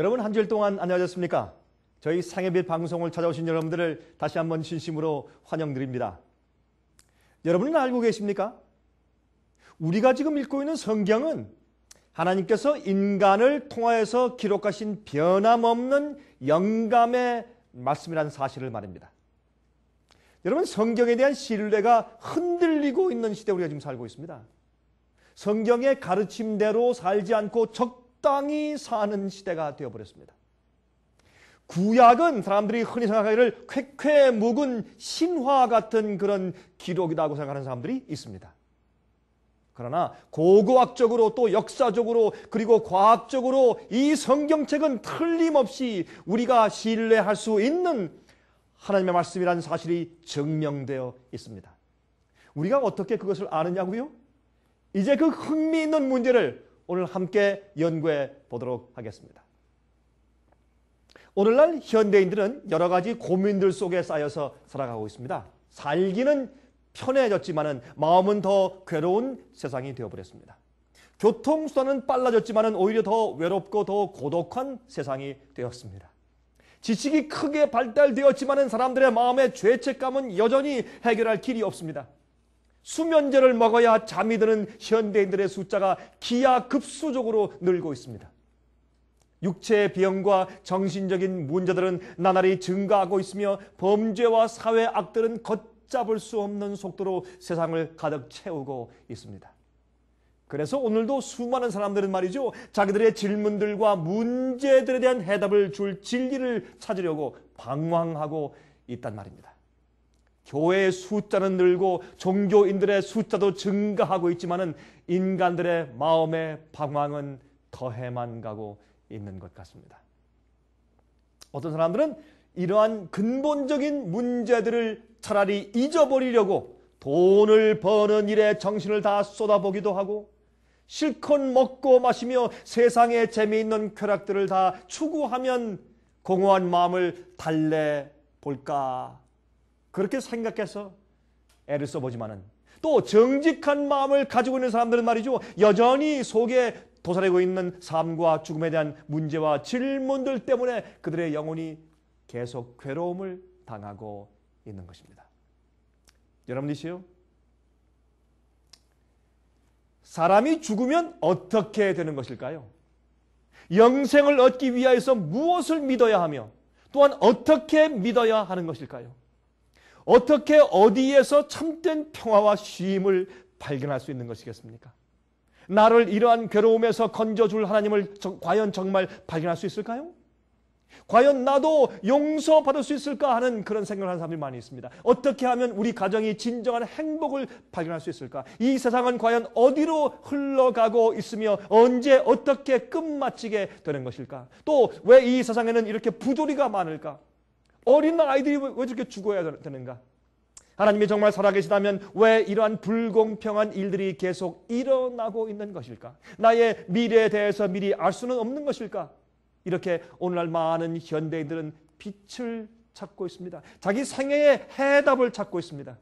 여러분 한 주일 동안 안녕하셨습니까? 저희 상해빛 방송을 찾아오신 여러분들을 다시 한번 진심으로 환영드립니다. 여러분은 알고 계십니까? 우리가 지금 읽고 있는 성경은 하나님께서 인간을 통하여서 기록하신 변함없는 영감의 말씀이라는 사실을 말입니다. 여러분 성경에 대한 신뢰가 흔들리고 있는 시대 우리가 지금 살고 있습니다. 성경의 가르침대로 살지 않고 적 당히 사는 시대가 되어버렸습니다. 구약은 사람들이 흔히 생각하기를 쾌쾌 묵은 신화 같은 그런 기록이라고 생각하는 사람들이 있습니다. 그러나 고고학적으로 또 역사적으로 그리고 과학적으로 이 성경책은 틀림없이 우리가 신뢰할 수 있는 하나님의 말씀이라는 사실이 증명되어 있습니다. 우리가 어떻게 그것을 아느냐고요? 이제 그 흥미있는 문제를 오늘 함께 연구해 보도록 하겠습니다. 오늘날 현대인들은 여러 가지 고민들 속에 쌓여서 살아가고 있습니다. 살기는 편해졌지만 마음은 더 괴로운 세상이 되어버렸습니다. 교통수단은 빨라졌지만 오히려 더 외롭고 더 고독한 세상이 되었습니다. 지식이 크게 발달되었지만 사람들의 마음의 죄책감은 여전히 해결할 길이 없습니다. 수면제를 먹어야 잠이 드는 현대인들의 숫자가 기하급수적으로 늘고 있습니다. 육체의 병과 정신적인 문제들은 나날이 증가하고 있으며 범죄와 사회 악들은 걷잡을 수 없는 속도로 세상을 가득 채우고 있습니다. 그래서 오늘도 수많은 사람들은 말이죠. 자기들의 질문들과 문제들에 대한 해답을 줄 진리를 찾으려고 방황하고 있단 말입니다. 교회의 숫자는 늘고 종교인들의 숫자도 증가하고 있지만은 인간들의 마음의 방황은 더해만 가고 있는 것 같습니다. 어떤 사람들은 이러한 근본적인 문제들을 차라리 잊어버리려고 돈을 버는 일에 정신을 다 쏟아보기도 하고 실컷 먹고 마시며 세상에 재미있는 쾌락들을 다 추구하면 공허한 마음을 달래 볼까 그렇게 생각해서 애를 써보지만은 또 정직한 마음을 가지고 있는 사람들은 말이죠 여전히 속에 도사리고 있는 삶과 죽음에 대한 문제와 질문들 때문에 그들의 영혼이 계속 괴로움을 당하고 있는 것입니다. 여러분이시요 사람이 죽으면 어떻게 되는 것일까요? 영생을 얻기 위하여서 무엇을 믿어야 하며 또한 어떻게 믿어야 하는 것일까요? 어떻게 어디에서 참된 평화와 쉼을 발견할 수 있는 것이겠습니까? 나를 이러한 괴로움에서 건져줄 하나님을 과연 정말 발견할 수 있을까요? 과연 나도 용서받을 수 있을까 하는 그런 생각을 하는 사람들이 많이 있습니다. 어떻게 하면 우리 가정이 진정한 행복을 발견할 수 있을까? 이 세상은 과연 어디로 흘러가고 있으며 언제 어떻게 끝마치게 되는 것일까? 또 왜 이 세상에는 이렇게 부조리가 많을까? 어린 아이들이 왜 저렇게 죽어야 되는가? 하나님이 정말 살아계시다면 왜 이러한 불공평한 일들이 계속 일어나고 있는 것일까? 나의 미래에 대해서 미리 알 수는 없는 것일까? 이렇게 오늘날 많은 현대인들은 빛을 찾고 있습니다. 자기 생애의 해답을 찾고 있습니다.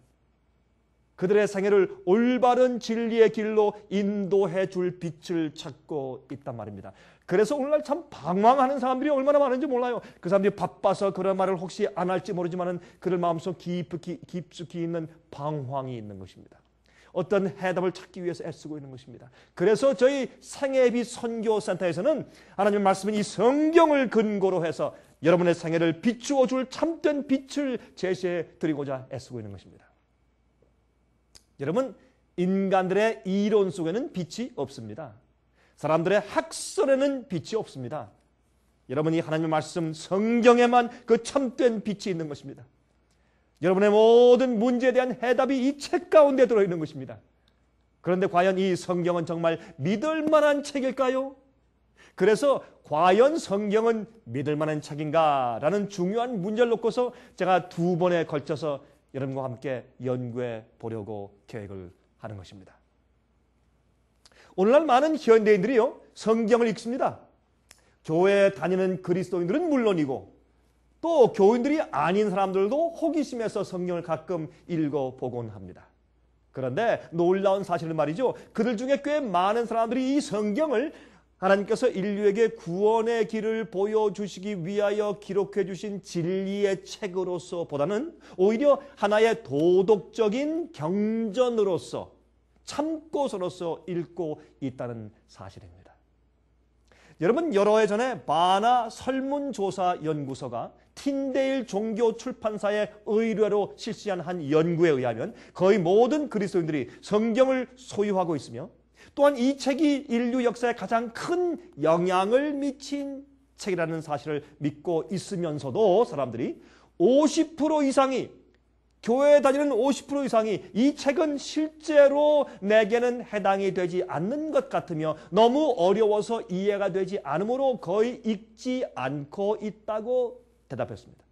그들의 생애를 올바른 진리의 길로 인도해 줄 빛을 찾고 있단 말입니다. 그래서 오늘날 참 방황하는 사람들이 얼마나 많은지 몰라요. 그 사람들이 바빠서 그런 말을 혹시 안 할지 모르지만 그들 마음속 깊숙이, 깊숙이 있는 방황이 있는 것입니다. 어떤 해답을 찾기 위해서 애쓰고 있는 것입니다. 그래서 저희 생애비 선교센터에서는 하나님 말씀은 이 성경을 근거로 해서 여러분의 생애를 비추어 줄 참된 빛을 제시해 드리고자 애쓰고 있는 것입니다. 여러분, 인간들의 이론 속에는 빛이 없습니다. 사람들의 학설에는 빛이 없습니다. 여러분이 하나님의 말씀 성경에만 그 참된 빛이 있는 것입니다. 여러분의 모든 문제에 대한 해답이 이 책 가운데 들어있는 것입니다. 그런데 과연 이 성경은 정말 믿을 만한 책일까요? 그래서 과연 성경은 믿을 만한 책인가? 라는 중요한 문제를 놓고서 제가 두 번에 걸쳐서 여러분과 함께 연구해 보려고 계획을 하는 것입니다. 오늘날 많은 현대인들이요, 성경을 읽습니다. 교회 다니는 그리스도인들은 물론이고, 또 교인들이 아닌 사람들도 호기심에서 성경을 가끔 읽어보곤 합니다. 그런데 놀라운 사실은 말이죠. 그들 중에 꽤 많은 사람들이 이 성경을 하나님께서 인류에게 구원의 길을 보여주시기 위하여 기록해 주신 진리의 책으로서 보다는 오히려 하나의 도덕적인 경전으로서 참고서로서 읽고 있다는 사실입니다. 여러분 여러 해 전에 바나 설문조사 연구소가 틴데일 종교 출판사의 의뢰로 실시한 한 연구에 의하면 거의 모든 그리스도인들이 성경을 소유하고 있으며 또한 이 책이 인류 역사에 가장 큰 영향을 미친 책이라는 사실을 믿고 있으면서도 사람들이 50% 이상이 교회에 다니는 50% 이상이 이 책은 실제로 내게는 해당이 되지 않는 것 같으며 너무 어려워서 이해가 되지 않으므로 거의 읽지 않고 있다고 대답했습니다.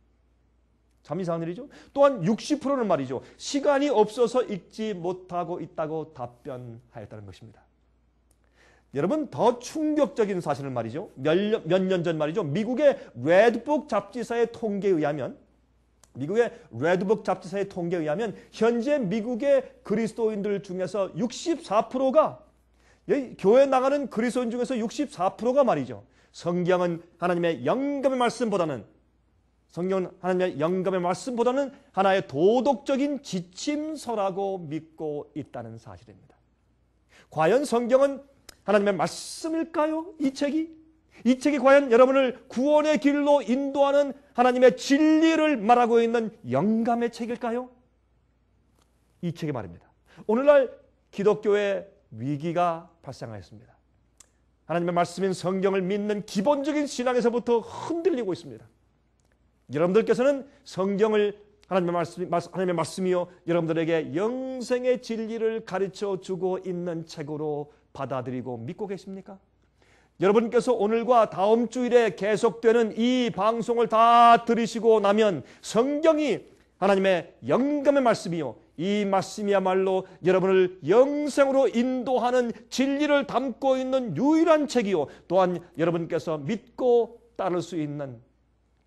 참 이상한 일이죠. 또한 60%는 말이죠. 시간이 없어서 읽지 못하고 있다고 답변하였다는 것입니다. 여러분 더 충격적인 사실을 말이죠. 몇 년전 말이죠. 미국의 레드북 잡지사의 통계에 의하면 미국의 레드북 잡지사의 통계에 의하면 현재 미국의 그리스도인들 중에서 64%가 교회 나가는 그리스도인 중에서 64%가 말이죠. 성경은 하나님의 영감의 말씀보다는 성경은 하나님의 영감의 말씀보다는 하나의 도덕적인 지침서라고 믿고 있다는 사실입니다. 과연 성경은 하나님의 말씀일까요? 이 책이? 이 책이 과연 여러분을 구원의 길로 인도하는 하나님의 진리를 말하고 있는 영감의 책일까요? 이 책이 말입니다. 오늘날 기독교의 위기가 발생하였습니다. 하나님의 말씀인 성경을 믿는 기본적인 신앙에서부터 흔들리고 있습니다. 여러분들께서는 성경을 하나님의 말씀, 하나님의 말씀이요 여러분들에게 영생의 진리를 가르쳐 주고 있는 책으로 받아들이고 믿고 계십니까? 여러분께서 오늘과 다음 주일에 계속되는 이 방송을 다 들으시고 나면 성경이 하나님의 영감의 말씀이요. 이 말씀이야말로 여러분을 영생으로 인도하는 진리를 담고 있는 유일한 책이요. 또한 여러분께서 믿고 따를 수 있는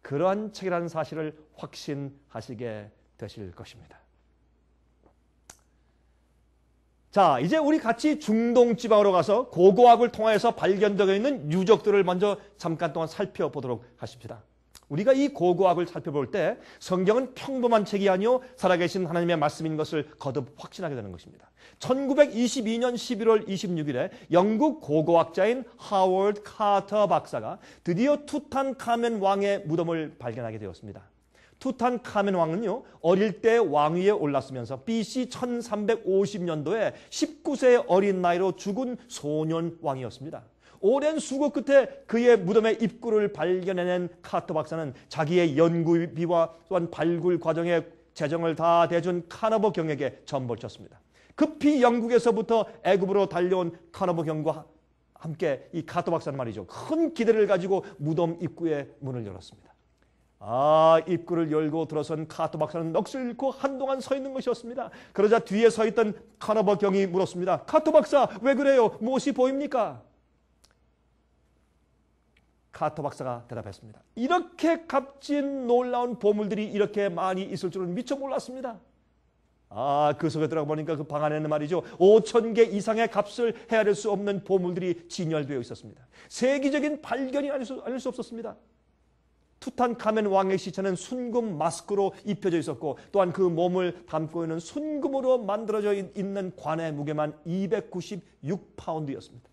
그러한 책이라는 사실을 확신하시게 되실 것입니다. 자, 이제 우리 같이 중동 지방으로 가서 고고학을 통해서 발견되어 있는 유적들을 먼저 잠깐 동안 살펴보도록 하십시다. 우리가 이 고고학을 살펴볼 때 성경은 평범한 책이 아니요 살아계신 하나님의 말씀인 것을 거듭 확신하게 되는 것입니다. 1922년 11월 26일에 영국 고고학자인 하워드 카터 박사가 드디어 투탄카멘 왕의 무덤을 발견하게 되었습니다. 투탄카멘 왕은요 어릴 때 왕위에 올랐으면서 BC 1350년도에 19세의 어린 나이로 죽은 소년 왕이었습니다. 오랜 수고 끝에 그의 무덤의 입구를 발견해낸 카터 박사는 자기의 연구비와 또한 발굴 과정에 재정을 다 대준 카너버 경에게 전벌쳤습니다. 급히 영국에서부터 애굽으로 달려온 카너버 경과 함께 이 카터 박사는 말이죠. 큰 기대를 가지고 무덤 입구에 문을 열었습니다. 아, 입구를 열고 들어선 카토 박사는 넋을 잃고 한동안 서 있는 것이었습니다. 그러자 뒤에 서 있던 카너버 경이 물었습니다. 카토 박사, 왜 그래요? 무엇이 보입니까? 카토 박사가 대답했습니다. 이렇게 값진 놀라운 보물들이 이렇게 많이 있을 줄은 미처 몰랐습니다. 아, 그 속에 들어가 보니까 그 방 안에는 말이죠. 5천 개 이상의 값을 헤아릴 수 없는 보물들이 진열되어 있었습니다. 세계적인 발견이 아닐 수, 아닐 수 없었습니다. 투탄카멘 왕의 시체는 순금 마스크로 입혀져 있었고 또한 그 몸을 담고 있는 순금으로 만들어져 있는 관의 무게만 296파운드였습니다.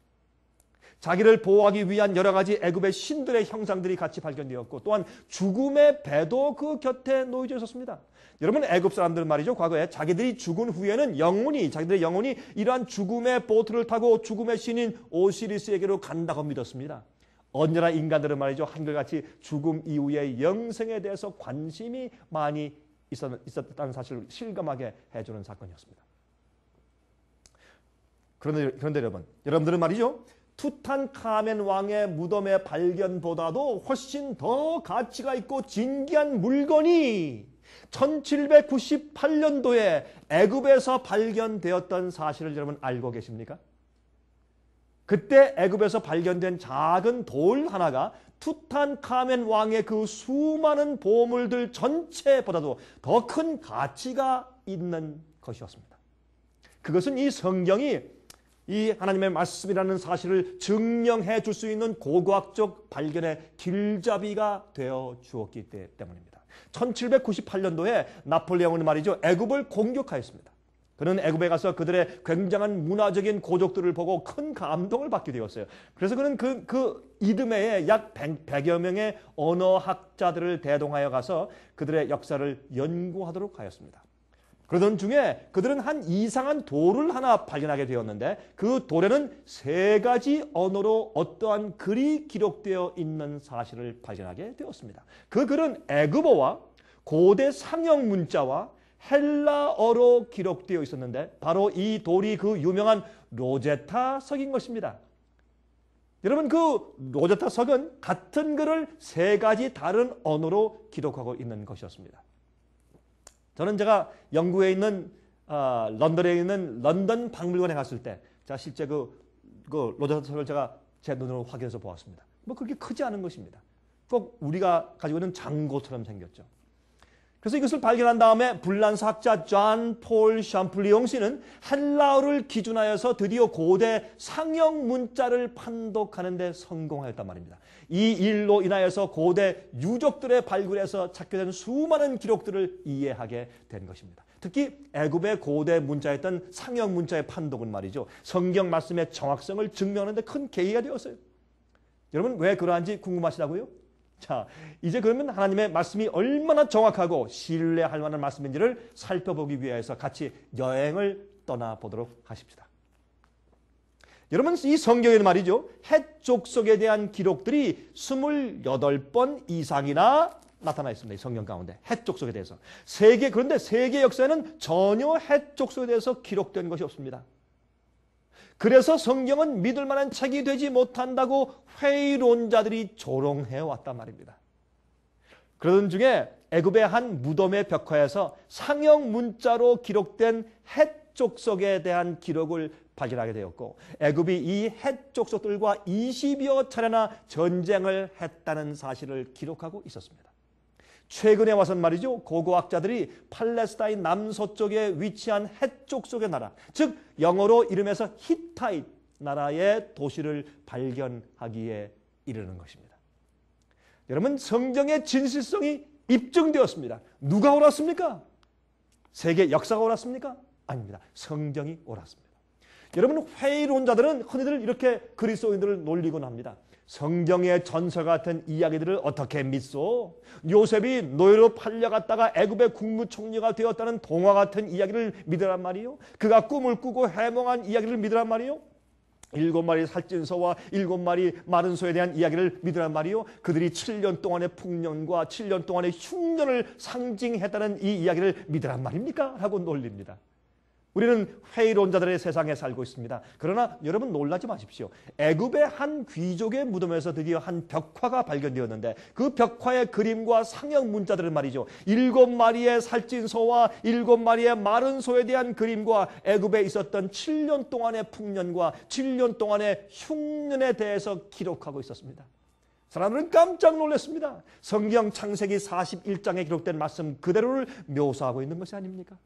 자기를 보호하기 위한 여러 가지 애굽의 신들의 형상들이 같이 발견되었고 또한 죽음의 배도 그 곁에 놓여져 있었습니다. 여러분 애굽 사람들 말이죠. 과거에 자기들이 죽은 후에는 영혼이 자기들의 영혼이 이러한 죽음의 보트를 타고 죽음의 신인 오시리스에게로 간다고 믿었습니다. 언제나 인간들은 말이죠. 한결같이 죽음 이후의 영생에 대해서 관심이 많이 있었다는 사실을 실감하게 해주는 사건이었습니다. 그런데, 그런데 여러분, 여러분들은 말이죠. 투탄카멘 왕의 무덤의 발견보다도 훨씬 더 가치가 있고 진귀한 물건이 1798년도에 애굽에서 발견되었던 사실을 여러분 알고 계십니까? 그때 애굽에서 발견된 작은 돌 하나가 투탄카멘 왕의 그 수많은 보물들 전체보다도 더 큰 가치가 있는 것이었습니다. 그것은 이 성경이 이 하나님의 말씀이라는 사실을 증명해 줄 수 있는 고고학적 발견의 길잡이가 되어 주었기 때문입니다. 1798년도에 나폴레옹은 말이죠. 애굽을 공격하였습니다. 그는 애굽에 가서 그들의 굉장한 문화적인 고족들을 보고 큰 감동을 받게 되었어요. 그래서 그는 그, 그 이듬해에 약 100, 여 명의 언어학자들을 대동하여 가서 그들의 역사를 연구하도록 하였습니다. 그러던 중에 그들은 한 이상한 돌을 하나 발견하게 되었는데 그 돌에는 세 가지 언어로 어떠한 글이 기록되어 있는 사실을 발견하게 되었습니다. 그 글은 애굽어와 고대 상형 문자와 헬라어로 기록되어 있었는데 바로 이 돌이 그 유명한 로제타 석인 것입니다. 여러분 그 로제타 석은 같은 글을 세 가지 다른 언어로 기록하고 있는 것이었습니다. 저는 제가 영국에 있는 어, 런던에 있는 런던 박물관에 갔을 때 제가 실제 그, 그 로제타 석을 제가 제 눈으로 확인해서 보았습니다. 뭐 그렇게 크지 않은 것입니다. 꼭 우리가 가지고 있는 장고처럼 생겼죠. 그래서 이것을 발견한 다음에 불란 사학자 존 폴 샴플리옹 씨는 헬라어를 기준하여서 드디어 고대 상형 문자를 판독하는 데 성공하였단 말입니다. 이 일로 인하여서 고대 유족들의 발굴에서 찾게 된 수많은 기록들을 이해하게 된 것입니다. 특히 애굽의 고대 문자였던 상형 문자의 판독은 말이죠. 성경 말씀의 정확성을 증명하는 데 큰 계기가 되었어요. 여러분 왜 그러한지 궁금하시다고요? 자, 이제 그러면 하나님의 말씀이 얼마나 정확하고 신뢰할 만한 말씀인지를 살펴보기 위해서 같이 여행을 떠나보도록 하십시다. 여러분, 이 성경에는 말이죠. 해족속에 대한 기록들이 28번 이상이나 나타나 있습니다. 이 성경 가운데. 해족속에 대해서. 세계, 그런데 세계 역사에는 전혀 해족속에 대해서 기록된 것이 없습니다. 그래서 성경은 믿을 만한 책이 되지 못한다고 회의론자들이 조롱해 왔단 말입니다. 그러던 중에 애굽의 한 무덤의 벽화에서 상형 문자로 기록된 헷 족속에 대한 기록을 발견하게 되었고 애굽이 이 헷 족속들과 20여 차례나 전쟁을 했다는 사실을 기록하고 있었습니다. 최근에 와선 말이죠. 고고학자들이 팔레스타인 남서쪽에 위치한 해쪽 속의 나라, 즉 영어로 이름에서 히타잇 나라의 도시를 발견하기에 이르는 것입니다. 여러분 성경의 진실성이 입증되었습니다. 누가 옳았습니까? 세계 역사가 옳았습니까? 아닙니다. 성경이 옳았습니다. 여러분 회의론자들은 흔히들 이렇게 그리스도인들을 놀리곤 합니다. 성경의 전설 같은 이야기들을 어떻게 믿소? 요셉이 노예로 팔려갔다가 애굽의 국무총리가 되었다는 동화 같은 이야기를 믿으란 말이요? 그가 꿈을 꾸고 해몽한 이야기를 믿으란 말이요? 일곱 마리 살찐 소와 일곱 마리 마른 소에 대한 이야기를 믿으란 말이요. 그들이 7년 동안의 풍년과 7년 동안의 흉년을 상징했다는 이 이야기를 믿으란 말입니까? 라고 놀립니다. 우리는 회의론자들의 세상에 살고 있습니다. 그러나 여러분 놀라지 마십시오. 애굽의 한 귀족의 무덤에서 드디어 한 벽화가 발견되었는데 그 벽화의 그림과 상형 문자들은 말이죠. 일곱 마리의 살찐 소와 일곱 마리의 마른 소에 대한 그림과 애굽에 있었던 7년 동안의 풍년과 7년 동안의 흉년에 대해서 기록하고 있었습니다. 사람들은 깜짝 놀랐습니다. 성경 창세기 41장에 기록된 말씀 그대로를 묘사하고 있는 것이 아닙니까?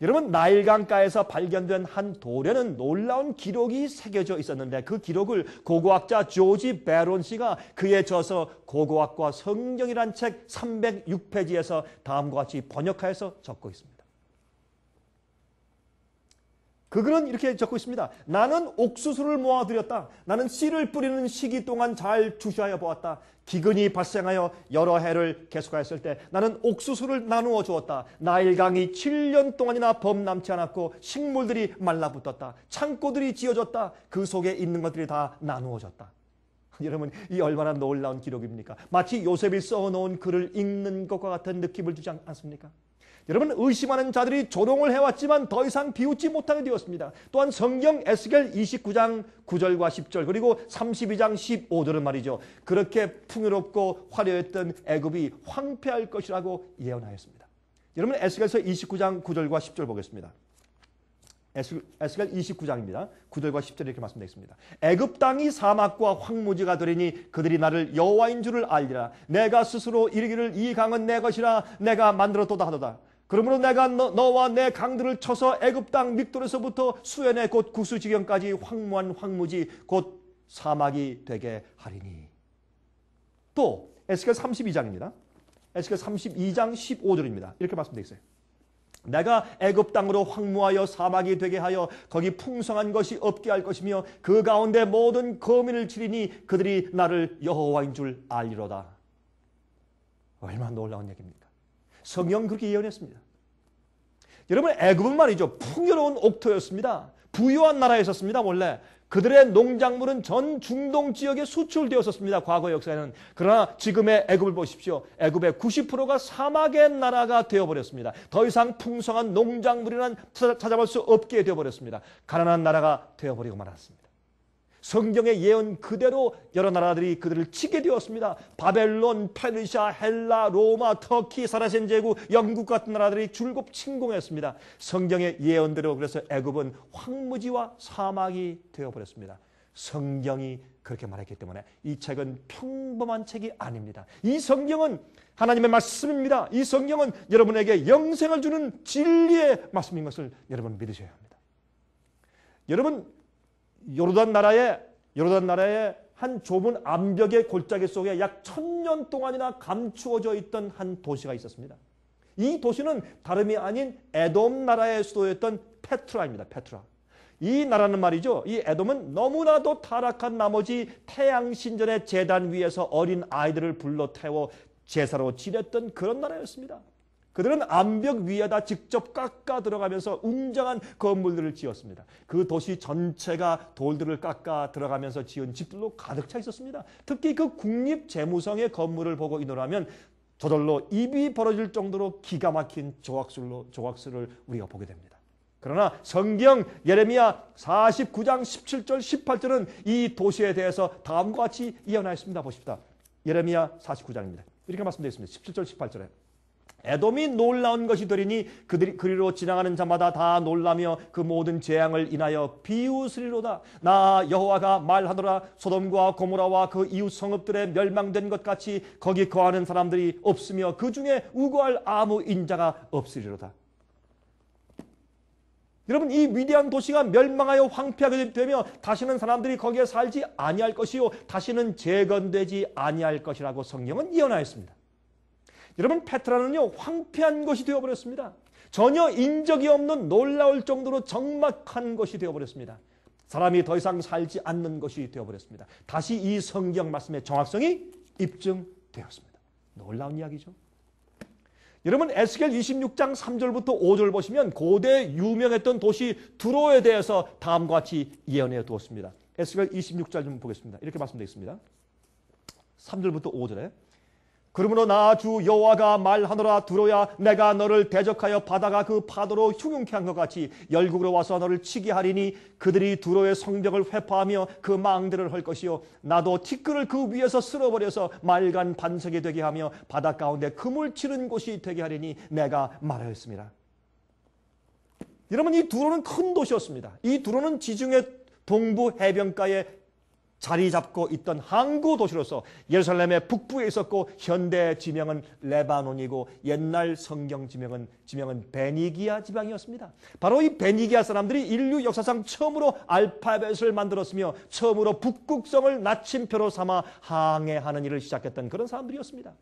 여러분 나일강가에서 발견된 한 돌에는 놀라운 기록이 새겨져 있었는데 그 기록을 고고학자 조지 베론 씨가 그에 져서 고고학과 성경이란 책 306페이지에서 다음과 같이 번역하여서 적고 있습니다. 그 글은 이렇게 적고 있습니다. 나는 옥수수를 모아들였다. 나는 씨를 뿌리는 시기 동안 잘 주시하여 보았다. 기근이 발생하여 여러 해를 계속하였을 때 나는 옥수수를 나누어 주었다. 나일강이 7년 동안이나 범람치 않았고 식물들이 말라붙었다. 창고들이 지어졌다. 그 속에 있는 것들이 다 나누어졌다. 여러분 이 얼마나 놀라운 기록입니까? 마치 요셉이 써놓은 글을 읽는 것과 같은 느낌을 주지 않습니까? 여러분 의심하는 자들이 조롱을 해왔지만 더 이상 비웃지 못하게 되었습니다. 또한 성경 에스겔 29장 9절과 10절 그리고 32장 15절은 말이죠. 그렇게 풍요롭고 화려했던 애굽이 황폐할 것이라고 예언하였습니다. 여러분 에스겔서 29장 9절과 10절 보겠습니다. 에스겔 29장입니다. 9절과 10절 이렇게 말씀되어 습니다 애굽 땅이 사막과 황무지가 되리니 그들이 나를 여호와인 줄을 알리라. 내가 스스로 이르기를 이 강은 내 것이라 내가 만들었도다 하도다. 그러므로 내가 너, 와내 강들을 쳐서 애굽 땅 믹돌에서부터 수연의 곧 구수 지경까지 황무한 황무지 곧 사막이 되게 하리니. 또 에스겔 32장입니다. 에스겔 32장 15절입니다. 이렇게 말씀되어 있어요. 내가 애굽 땅으로 황무하여 사막이 되게 하여 거기 풍성한 것이 없게 할 것이며 그 가운데 모든 거민을 치리니 그들이 나를 여호와인 줄 알리로다. 얼마나 놀라운 얘기입니까? 성경 그렇게 예언했습니다. 여러분 애굽은 말이죠. 풍요로운 옥토였습니다. 부유한 나라였었습니다. 원래 그들의 농작물은 전 중동 지역에 수출되었었습니다. 과거 역사에는. 그러나 지금의 애굽을 보십시오. 애굽의 90%가 사막의 나라가 되어버렸습니다. 더 이상 풍성한 농작물이란 찾아볼 수 없게 되어버렸습니다. 가난한 나라가 되어버리고 말았습니다. 성경의 예언 그대로 여러 나라들이 그들을 치게 되었습니다. 바벨론, 페르시아, 헬라, 로마, 터키, 사라센 제국, 영국 같은 나라들이 줄곧 침공했습니다. 성경의 예언대로 그래서 애굽은 황무지와 사막이 되어버렸습니다. 성경이 그렇게 말했기 때문에 이 책은 평범한 책이 아닙니다. 이 성경은 하나님의 말씀입니다. 이 성경은 여러분에게 영생을 주는 진리의 말씀인 것을 여러분 믿으셔야 합니다. 여러분 요르단 나라의 요르단 나라의 한 좁은 암벽의 골짜기 속에 약 천년 동안이나 감추어져 있던 한 도시가 있었습니다. 이 도시는 다름이 아닌 에돔 나라의 수도였던 페트라입니다. 페트라. 이 나라는 말이죠. 이 에돔은 너무나도 타락한 나머지 태양 신전의 재단 위에서 어린 아이들을 불러 태워 제사로 지냈던 그런 나라였습니다. 그들은 암벽 위에다 직접 깎아 들어가면서 웅장한 건물들을 지었습니다. 그 도시 전체가 돌들을 깎아 들어가면서 지은 집들로 가득 차 있었습니다. 특히 그 국립재무성의 건물을 보고 인노하면 저절로 입이 벌어질 정도로 기가 막힌 조각술로, 조각술을 우리가 보게 됩니다. 그러나 성경 예레미야 49장 17절 18절은 이 도시에 대해서 다음과 같이 예언하였습니다. 보십시다. 예레미야 49장입니다. 이렇게 말씀되어 있습니다. 17절 18절에 에돔이 놀라운 것이 되리니 그들이 그리로 지나가는 자마다 다 놀라며 그 모든 재앙을 인하여 비웃으리로다. 나 여호와가 말하더라 소돔과 고모라와 그 이웃 성읍들에 멸망된 것 같이 거기 거하는 사람들이 없으며 그 중에 우고할 아무 인자가 없으리로다. 여러분 이 위대한 도시가 멸망하여 황폐하게 되며 다시는 사람들이 거기에 살지 아니할 것이요 다시는 재건되지 아니할 것이라고 성경은 예언하였습니다. 여러분 페트라는요 황폐한 것이 되어버렸습니다. 전혀 인적이 없는 놀라울 정도로 적막한 것이 되어버렸습니다. 사람이 더 이상 살지 않는 것이 되어버렸습니다. 다시 이 성경 말씀의 정확성이 입증되었습니다. 놀라운 이야기죠. 여러분 에스겔 26장 3절부터 5절 보시면 고대 유명했던 도시 두로에 대해서 다음과 같이 예언해 두었습니다. 에스겔 26절 좀 보겠습니다. 이렇게 말씀되어 있습니다. 3절부터 5절에 그러므로 나 주 여호와가 말하노라 두로야 내가 너를 대적하여 바다가 그 파도로 흉흉케 한 것 같이 열국으로 와서 너를 치게 하리니 그들이 두로의 성벽을 회파하며 그 망들을 할 것이요 나도 티끌을 그 위에서 쓸어버려서 말간 반석이 되게 하며 바다 가운데 금을 치는 곳이 되게 하리니 내가 말하였습니다. 여러분 이 두로는 큰 도시였습니다. 이 두로는 지중해 동부 해변가에 자리 잡고 있던 항구 도시로서 예루살렘의 북부에 있었고 현대 지명은 레바논이고 옛날 성경 지명은 지명은 베니기아 지방이었습니다. 바로 이 베니기아 사람들이 인류 역사상 처음으로 알파벳을 만들었으며 처음으로 북극성을 나침표로 삼아 항해하는 일을 시작했던 그런 사람들이었습니다.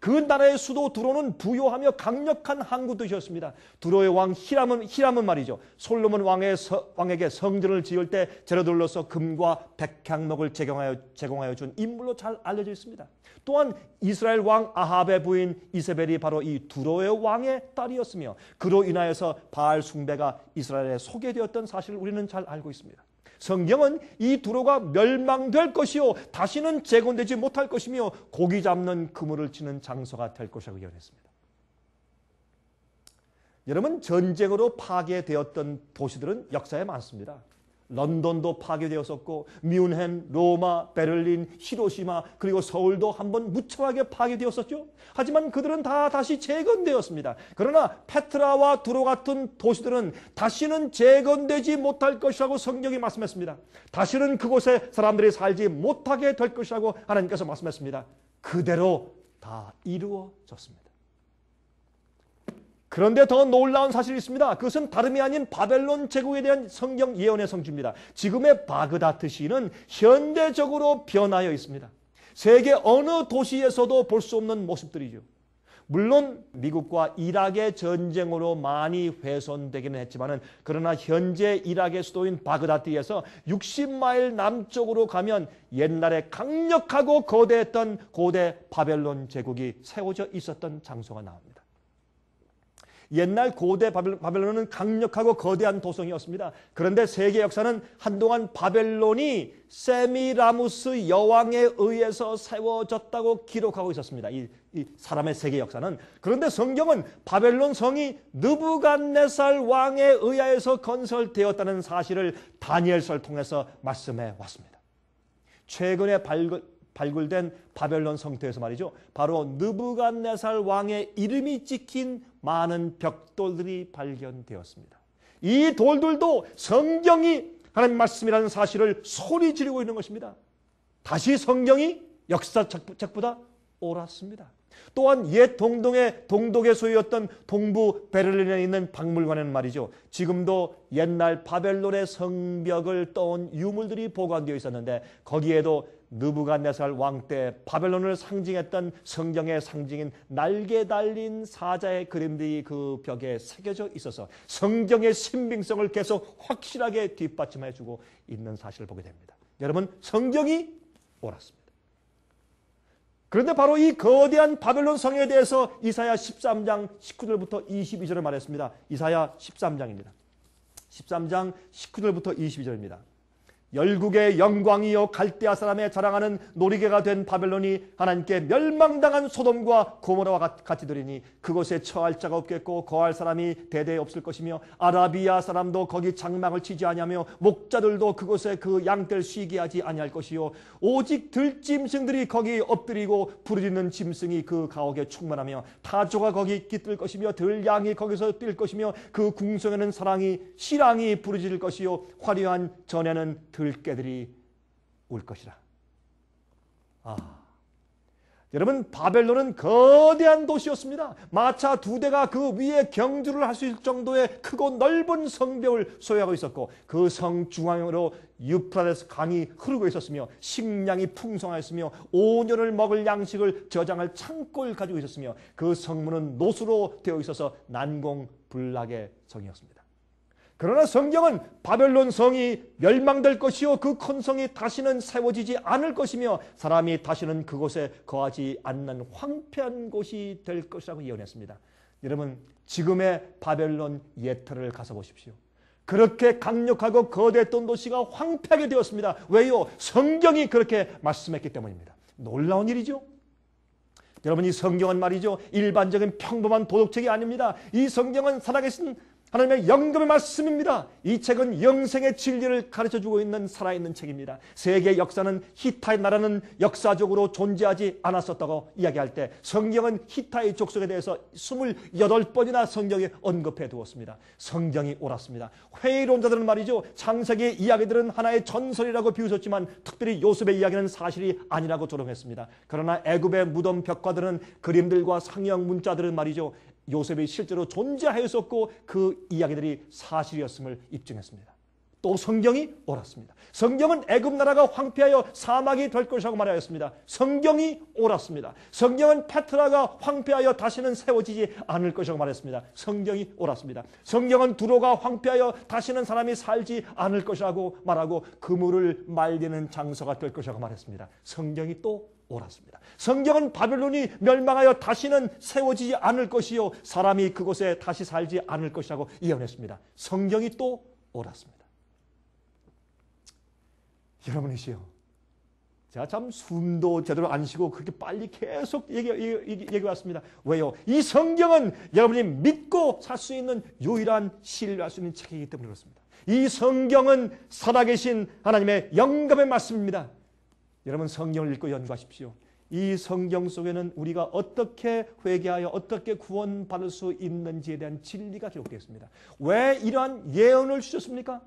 그 나라의 수도 두로는 부요하며 강력한 항구 도시였습니다. 두로의 왕 히람은 히람은 말이죠. 솔로몬 왕의 서, 왕에게 성전을 지을 때 제로들로서 금과 백향목을 제공하여 제공하여 준 인물로 잘 알려져 있습니다. 또한 이스라엘 왕 아합의 부인 이세벨이 바로 이 두로의 왕의 딸이었으며 그로 인하여서 바알 숭배가 이스라엘에 소개되었던 사실을 우리는 잘 알고 있습니다. 성경은 이 두로가 멸망될 것이요 다시는 재건되지 못할 것이며 고기 잡는 그물을 치는 장소가 될 것이라고 예언했습니다. 여러분 전쟁으로 파괴되었던 도시들은 역사에 많습니다. 런던도 파괴되었었고 뮌헨, 로마, 베를린, 히로시마 그리고 서울도 한번 무참하게 파괴되었었죠. 하지만 그들은 다 다시 재건되었습니다. 그러나 페트라와 두로 같은 도시들은 다시는 재건되지 못할 것이라고 성경이 말씀했습니다. 다시는 그곳에 사람들이 살지 못하게 될 것이라고 하나님께서 말씀했습니다. 그대로 다 이루어졌습니다. 그런데 더 놀라운 사실이 있습니다. 그것은 다름이 아닌 바벨론 제국에 대한 성경 예언의 성취입니다. 지금의 바그다트 시는 현대적으로 변하여 있습니다. 세계 어느 도시에서도 볼 수 없는 모습들이죠. 물론 미국과 이락의 전쟁으로 많이 훼손되기는 했지만은 그러나 현재 이락의 수도인 바그다드에서 60마일 남쪽으로 가면 옛날에 강력하고 거대했던 고대 바벨론 제국이 세워져 있었던 장소가 나옵니다. 옛날 고대 바벨론은 강력하고 거대한 도성이었습니다. 그런데 세계 역사는 한동안 바벨론이 세미라무스 여왕에 의해서 세워졌다고 기록하고 있었습니다. 이, 이 사람의 세계 역사는. 그런데 성경은 바벨론 성이 느부갓네살 왕에 의하여서 건설되었다는 사실을 다니엘서를 통해서 말씀해 왔습니다. 최근에 발굴, 발굴된 바벨론 성터에서 말이죠. 바로 느부갓네살 왕의 이름이 찍힌 많은 벽돌들이 발견되었습니다. 이 돌들도 성경이 하나님 말씀이라는 사실을 소리 지르고 있는 것입니다. 다시 성경이 역사책보다 옳았습니다. 또한 옛 동동의 동독의 소유였던 동부 베를린에 있는 박물관에는 말이죠. 지금도 옛날 바벨론의 성벽을 떠온 유물들이 보관되어 있었는데 거기에도 느부갓네살 왕 때 바벨론을 상징했던 성경의 상징인 날개 달린 사자의 그림들이 그 벽에 새겨져 있어서 성경의 신빙성을 계속 확실하게 뒷받침해 주고 있는 사실을 보게 됩니다. 여러분 성경이 옳았습니다. 그런데 바로 이 거대한 바벨론 성에 대해서 이사야 13장 19절부터 22절을 말했습니다. 이사야 13장입니다. 13장 19절부터 22절입니다. 열국의 영광이요 갈대아 사람의 자랑하는 놀이개가 된 바벨론이 하나님께 멸망당한 소돔과 고모라와 같이 되리니 그곳에 처할 자가 없겠고 거할 사람이 대대 없을 것이며 아라비아 사람도 거기 장막을 치지 아니하며 목자들도 그곳에 그 양떼를 쉬게 하지 아니할 것이요. 오직 들짐승들이 거기 엎드리고 부르짖는 짐승이 그 가옥에 충만하며 타조가 거기 깃들 것이며 들양이 거기서 뛸 것이며 그 궁성에는 사랑이 시랑이 부르짖을 것이요. 화려한 전에는 들깨들이 올 것이라. 아. 여러분 바벨론은 거대한 도시였습니다. 마차 두 대가 그 위에 경주를 할 수 있을 정도의 크고 넓은 성벽을 소유하고 있었고 그 성 중앙으로 유프라데스 강이 흐르고 있었으며 식량이 풍성하였으며 5년을 먹을 양식을 저장할 창고를 가지고 있었으며 그 성문은 노수로 되어 있어서 난공불락의 성이었습니다. 그러나 성경은 바벨론 성이 멸망될 것이요 그 큰 성이 다시는 세워지지 않을 것이며 사람이 다시는 그곳에 거하지 않는 황폐한 곳이 될 것이라고 예언했습니다. 여러분 지금의 바벨론 예터를 가서 보십시오. 그렇게 강력하고 거대했던 도시가 황폐하게 되었습니다. 왜요? 성경이 그렇게 말씀했기 때문입니다. 놀라운 일이죠. 여러분 이 성경은 말이죠. 일반적인 평범한 도덕책이 아닙니다. 이 성경은 살아계신 하나님의 영감의 말씀입니다. 이 책은 영생의 진리를 가르쳐 주고 있는 살아있는 책입니다. 세계 역사는 히타의 나라는 역사적으로 존재하지 않았었다고 이야기할 때 성경은 히타의 족속에 대해서 28번이나 성경에 언급해 두었습니다. 성경이 옳았습니다. 회의론자들은 말이죠. 창세기 이야기들은 하나의 전설이라고 비웃었지만 특별히 요셉의 이야기는 사실이 아니라고 조롱했습니다. 그러나 애굽의 무덤 벽화들은 그림들과 상형 문자들은 말이죠. 요셉이 실제로 존재하였었고 그 이야기들이 사실이었음을 입증했습니다. 또 성경이 옳았습니다. 성경은 애굽 나라가 황폐하여 사막이 될 것이라고 말하였습니다. 성경이 옳았습니다. 성경은 페트라가 황폐하여 다시는 세워지지 않을 것이라고 말했습니다. 성경이 옳았습니다. 성경은 두로가 황폐하여 다시는 사람이 살지 않을 것이라고 말하고 그물을 말리는 장소가 될 것이라고 말했습니다. 성경이 또 옳았습니다. 성경은 바벨론이 멸망하여 다시는 세워지지 않을 것이요 사람이 그곳에 다시 살지 않을 것이라고 예언했습니다. 성경이 또 옳았습니다. 여러분이시여 제가 참 숨도 제대로 안 쉬고 그렇게 빨리 계속 얘기, 얘기, 얘기 왔습니다. 왜요? 이 성경은 여러분이 믿고 살 수 있는 유일한 신뢰 할 수 있는 책이기 때문에 그렇습니다. 이 성경은 살아계신 하나님의 영감의 말씀입니다. 여러분 성경을 읽고 연구하십시오. 이 성경 속에는 우리가 어떻게 회개하여 어떻게 구원받을 수 있는지에 대한 진리가 기록되어 있습니다. 왜 이러한 예언을 주셨습니까?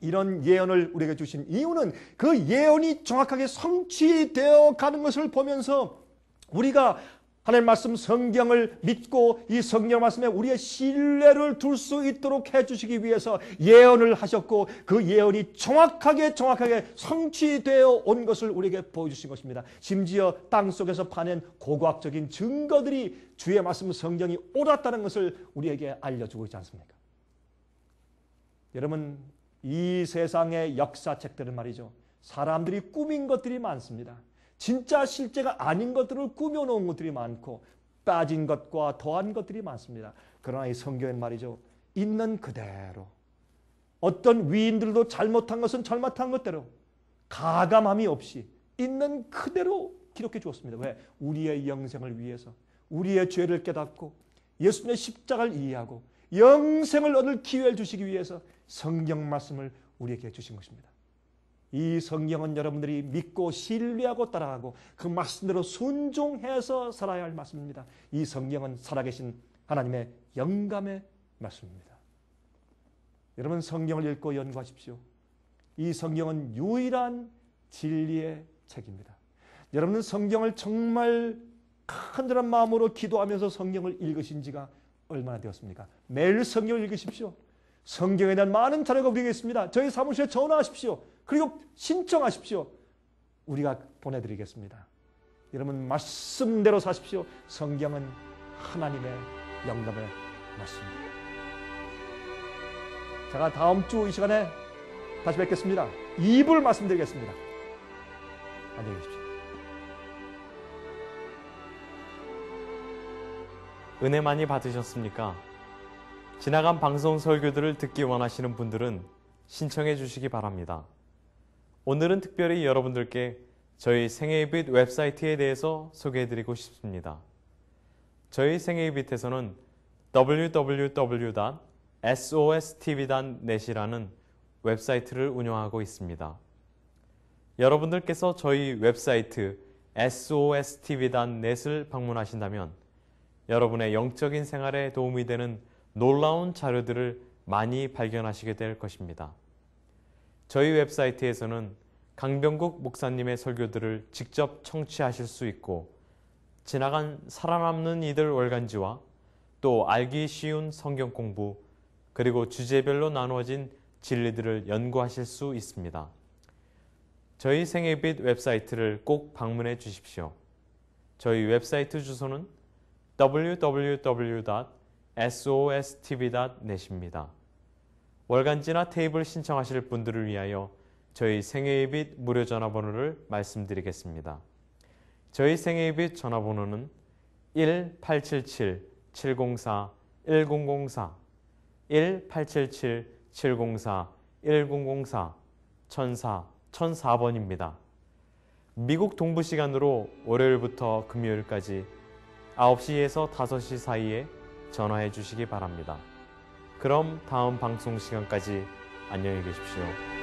이런 예언을 우리에게 주신 이유는 그 예언이 정확하게 성취되어 가는 것을 보면서 우리가 하나님 말씀 성경을 믿고 이 성경 말씀에 우리의 신뢰를 둘 수 있도록 해주시기 위해서 예언을 하셨고 그 예언이 정확하게 정확하게 성취되어 온 것을 우리에게 보여주신 것입니다. 심지어 땅 속에서 파낸 고고학적인 증거들이 주의 말씀 성경이 옳았다는 것을 우리에게 알려주고 있지 않습니까? 여러분 이 세상의 역사책들은 말이죠. 사람들이 꾸민 것들이 많습니다. 진짜 실제가 아닌 것들을 꾸며놓은 것들이 많고 빠진 것과 더한 것들이 많습니다. 그러나 이 성경엔 말이죠. 있는 그대로 어떤 위인들도 잘못한 것은 잘못한 것대로 가감함이 없이 있는 그대로 기록해 주었습니다. 왜? 우리의 영생을 위해서 우리의 죄를 깨닫고 예수님의 십자가를 이해하고 영생을 얻을 기회를 주시기 위해서 성경 말씀을 우리에게 주신 것입니다. 이 성경은 여러분들이 믿고 신뢰하고 따라가고 그 말씀대로 순종해서 살아야 할 말씀입니다. 이 성경은 살아계신 하나님의 영감의 말씀입니다. 여러분 성경을 읽고 연구하십시오. 이 성경은 유일한 진리의 책입니다. 여러분은 성경을 정말 간절한 마음으로 기도하면서 성경을 읽으신 지가 얼마나 되었습니까? 매일 성경을 읽으십시오. 성경에 대한 많은 자료가 우리에게 있습니다. 저희 사무실에 전화하십시오. 그리고 신청하십시오. 우리가 보내드리겠습니다. 여러분 말씀대로 사십시오. 성경은 하나님의 영감의 말씀입니다. 제가 다음 주 이 시간에 다시 뵙겠습니다. 2부를 말씀드리겠습니다. 안녕히 계십시오. 은혜 많이 받으셨습니까? 지나간 방송 설교들을 듣기 원하시는 분들은 신청해 주시기 바랍니다. 오늘은 특별히 여러분들께 저희 생애빛 웹사이트에 대해서 소개해 드리고 싶습니다. 저희 생애빛에서는 www.sostv.net이라는 웹사이트를 운영하고 있습니다. 여러분들께서 저희 웹사이트 sostv.net을 방문하신다면 여러분의 영적인 생활에 도움이 되는 놀라운 자료들을 많이 발견하시게 될 것입니다. 저희 웹사이트에서는 강병국 목사님의 설교들을 직접 청취하실 수 있고 지나간 살아남는 이들 월간지와 또 알기 쉬운 성경 공부 그리고 주제별로 나누어진 진리들을 연구하실 수 있습니다. 저희 생애빛 웹사이트를 꼭 방문해 주십시오. 저희 웹사이트 주소는 www.sostv.net입니다. 월간지나 테이블 신청하실 분들을 위하여 저희 생애빛 무료 전화번호를 말씀드리겠습니다. 저희 생애빛 전화번호는 1-877-704-1004 1-877-704-1004 1004 1004번입니다. 미국 동부 시간으로 월요일부터 금요일까지 9시에서 5시 사이에 전화해 주시기 바랍니다. 그럼 다음 방송 시간까지 안녕히 계십시오.